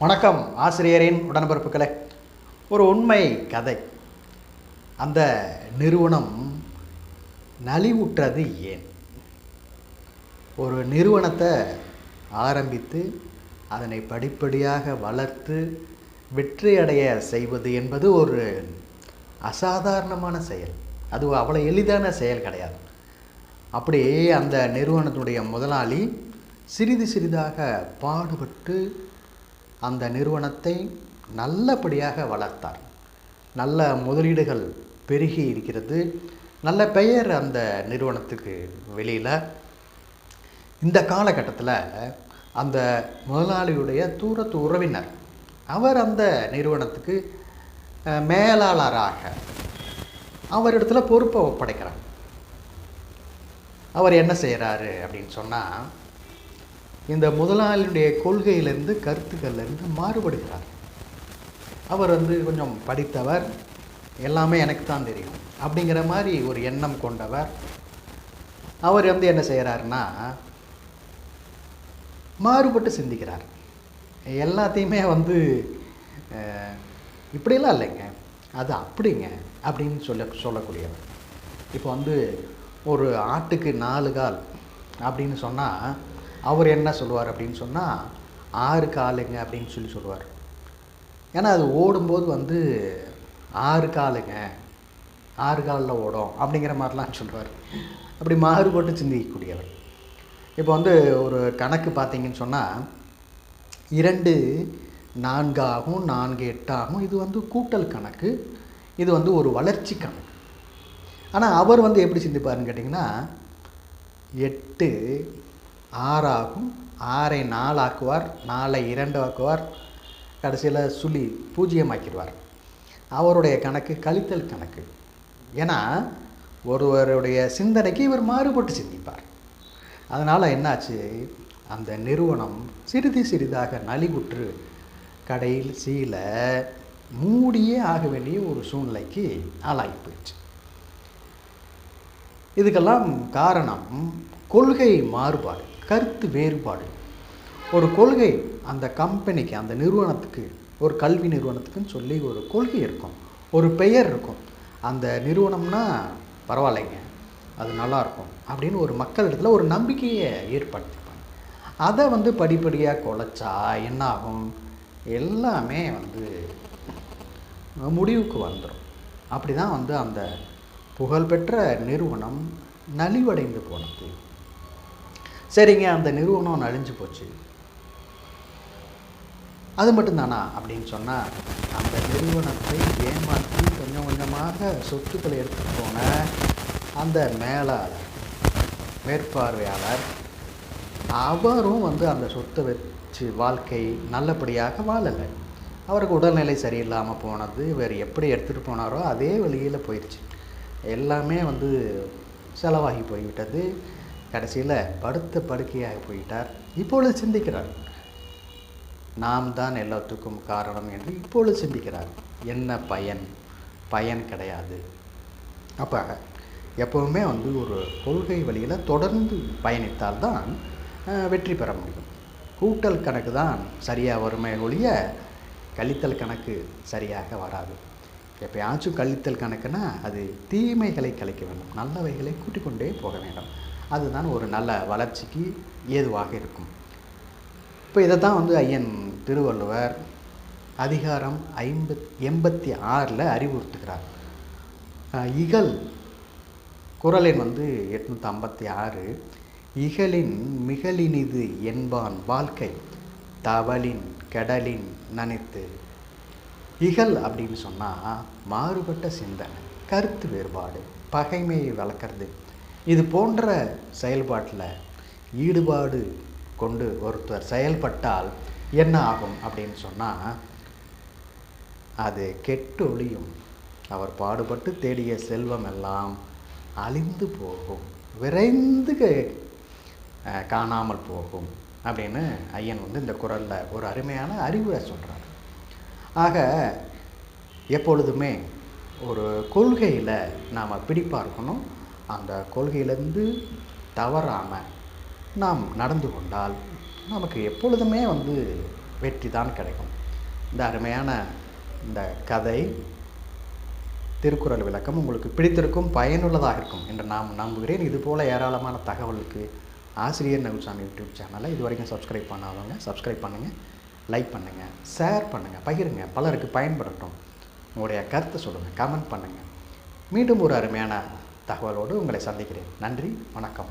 வணக்கம் ஆசிரியரின் உடன்பிறப்புகளே ஒரு உண்மை கதை. அந்த நிறுவனம் நலிவுற்றது ஏன்? ஒரு நிறுவனத்தை ஆரம்பித்து அதனை படிப்படியாக வளர்த்து வெற்றியடைய செய்வது என்பது ஒரு அசாதாரணமான செயல். அது அவ்வளோ எளிதான செயல் கிடையாது. அப்படியே அந்த நிறுவனத்துடைய முதலாளி சிறிது சிறிதாக பாடுபட்டு அந்த நிறுவனத்தை நல்லபடியாக வளர்த்தார். நல்ல முதலீடுகள் பெருகி இருக்கிறது. நல்ல பெயர் அந்த நிறுவனத்துக்கு வெளியில். இந்த காலகட்டத்தில் அந்த முதலாளியுடைய தூரத்து உறவினர் அவர் அந்த நிறுவனத்துக்கு மேலாளராக அவரிடத்துல பொறுப்பை ஒப்படைக்கிறார். அவர் என்ன செய்கிறாரு அப்படின்னு சொன்னால் இந்த முதலாளியுடைய கொள்கையிலேருந்து கருத்துக்கள்லேருந்து மாறுபடுகிறார். அவர் வந்து கொஞ்சம் படித்தவர். எல்லாமே எனக்கு தான் தெரியும். அப்படிங்கிற மாதிரி ஒரு எண்ணம் கொண்டவர். அவர் வந்து என்ன செய்கிறாருன்னா மாறுபட்டு சிந்திக்கிறார். எல்லாத்தையுமே வந்து இப்படிலாம் இல்லைங்க. அது அப்படிங்க அப்படின்னு சொல்ல சொல்லக்கூடியவர். இப்போ வந்து ஒரு ஆட்டுக்கு நாலு கால் அப்படின்னு சொன்னால் அவர் என்ன சொல்லுவார் அப்படின்னு சொன்னால் ஆறு காலுங்க அப்படின்னு சொல்லி சொல்லுவார். ஏன்னா அது ஓடும்போது வந்து ஆறு காலுங்க ஆறு காலில் ஓடும் அப்படிங்கிற மாதிரிலாம் சொல்லுவார். அப்படி மாறுபட்டு சிந்திக்கக்கூடியவர். இப்போ வந்து ஒரு கணக்கு பார்த்தீங்கன்னு சொன்னால் இரண்டு நான்காகும் நான்கு எட்டாகும் இது வந்து கூட்டல் கணக்கு. இது வந்து ஒரு வளர்ச்சி கணக்கு. ஆனால் அவர் வந்து எப்படி சிந்திப்பாருன்னு கேட்டிங்கன்னா எட்டு ஆறாகும். ஆறை நாலாக்குவார் நாலை இரண்டு ஆக்குவார் கடைசியில் சுழி பூஜ்ஜியமாக்கிடுவார். அவருடைய கணக்கு கழித்தல் கணக்கு. ஏன்னா ஒருவருடைய சிந்தனைக்கு இவர் மாறுபட்டு சிந்திப்பார். அதனால் என்னாச்சு? அந்த நிறுவனம் சிறிது சிறிதாக நலிவுற்று கடையில் சீல மூடியே ஆக வேண்டிய ஒரு சூழ்நிலைக்கு ஆளாகி போயிடுச்சு. இதுக்கெல்லாம் காரணம் கொள்கை மாறுபாடு. கருத்து வேறுபாடு. ஒரு கொள்கை அந்த கம்பெனிக்கு அந்த நிறுவனத்துக்கு ஒரு கல்வி நிறுவனத்துக்குன்னு சொல்லி ஒரு கொள்கை இருக்கும். ஒரு பெயர் இருக்கும். அந்த நிறுவனம்னா பரவாயில்லைங்க அது நல்லா இருக்கும் அப்படின்னு ஒரு மக்களிடத்தில் ஒரு நம்பிக்கையை ஏற்படுத்திப்பாங்க. அதை வந்து படிப்படியாக குலைச்சா என்ன ஆகும் எல்லாமே வந்து முடிவுக்கு வந்துடும் அப்படி தான் வந்து அந்த புகழ்பெற்ற நிறுவனம் நலிவடைந்து போனது. சரிங்க அந்த நிறுவனம் நலிஞ்சு போச்சு. அது மட்டும்தானா? அப்படின்னு சொன்னால் அந்த நிறுவனத்தை ஏமாற்றி கொஞ்சம் கொஞ்சமாக சொத்துக்களை எடுத்துட்டு போன அந்த மேலாளர் மேற்பார்வையாளர் அவரும் வந்து அந்த சொத்தை வச்சு வாழ்க்கை நல்லபடியாக வாழலை. அவருக்கு உடல்நிலை சரியில்லாமல் போனது வேறு எப்படி எடுத்துகிட்டு போனாரோ அதே வழியில் போயிடுச்சு எல்லாமே வந்து செலவாகி போய்விட்டது. கடைசியில் படுத்த படுக்கையாக போயிட்டார். இப்பொழுது சிந்திக்கிறார். நாம் தான் எல்லாத்துக்கும் காரணம் என்று இப்பொழுது சிந்திக்கிறார். என்ன பயன்? பயன் கிடையாது. அப்போ எப்போவுமே வந்து ஒரு கொள்கை வழியில் தொடர்ந்து பயணித்தால் தான் வெற்றி பெற முடியும். கூட்டல் கணக்கு தான் சரியாக வருமே ஒழிய கழித்தல் கணக்கு சரியாக வராது. எப்பயாச்சும் கழித்தல் கணக்குனா அது தீமைகளை கழிக்க வேண்டும். நல்லவைகளை கூட்டிக் கொண்டே போக வேண்டும். அதுதான் ஒரு நல்ல வளர்ச்சிக்கு ஏதுவாக இருக்கும். இப்போ இதை தான் வந்து ஐயன் திருவள்ளுவர் அதிகாரம் ஐம்பத் எண்பத்தி ஆறில் அறிவுறுத்துகிறார். இகல் குரலின் வந்து எட்நூற்றி ஐம்பத்தி ஆறு இகலின் மிகலினிது என்பான் வாழ்க்கை தவளின் கெடலின் நனைத்து இகல் அப்படின்னு சொன்னால் மாறுபட்ட சிந்தனை கருத்து வேறுபாடு பகைமையை வளர்க்குறது. இது போன்ற செயல்பாட்டில் ஈடுபாடு கொண்டு ஒருத்தர் செயல்பட்டால் என்ன ஆகும் அப்படின்னு சொன்னால் அது கெட்டு ஒளியும் அவர் பாடுபட்டு தேடிய செல்வம் எல்லாம் அழிந்து போகும் விரைந்து காணாமல் போகும் அப்படின்னு ஐயன் வந்து இந்த குரலில் ஒரு அருமையான அறிவுரை சொல்கிறார் ஆக எப்பொழுதுமே ஒரு கொள்கையில் நாம் பிடிப்பாக இருக்கணும். அந்த கொள்கையிலேருந்து தவறாமல் நாம் நடந்து கொண்டால் நமக்கு எப்பொழுதுமே வந்து வெற்றி தான் கிடைக்கும். இந்த அருமையான இந்த கதை திருக்குறள் விளக்கம் உங்களுக்கு பிடித்திருக்கும் பயனுள்ளதாக இருக்கும் என்று நாம் நம்புகிறேன். இதுபோல் ஏராளமான தகவலுக்கு ஆசிரியர் நகுசாமி யூடியூப் சேனலை இது வரைக்கும் சப்ஸ்கிரைப் பண்ணாதவங்க சப்ஸ்கிரைப் பண்ணுங்கள் லைக் பண்ணுங்கள் ஷேர் பண்ணுங்கள் பகிருங்க பலருக்கு பயன்படட்டும். உங்களுடைய கருத்தை சொல்லுங்கள் கமெண்ட் பண்ணுங்கள் மீண்டும் ஒரு அருமையான தகவலோடு உங்களை சந்திக்கிறேன். நன்றி வணக்கம்.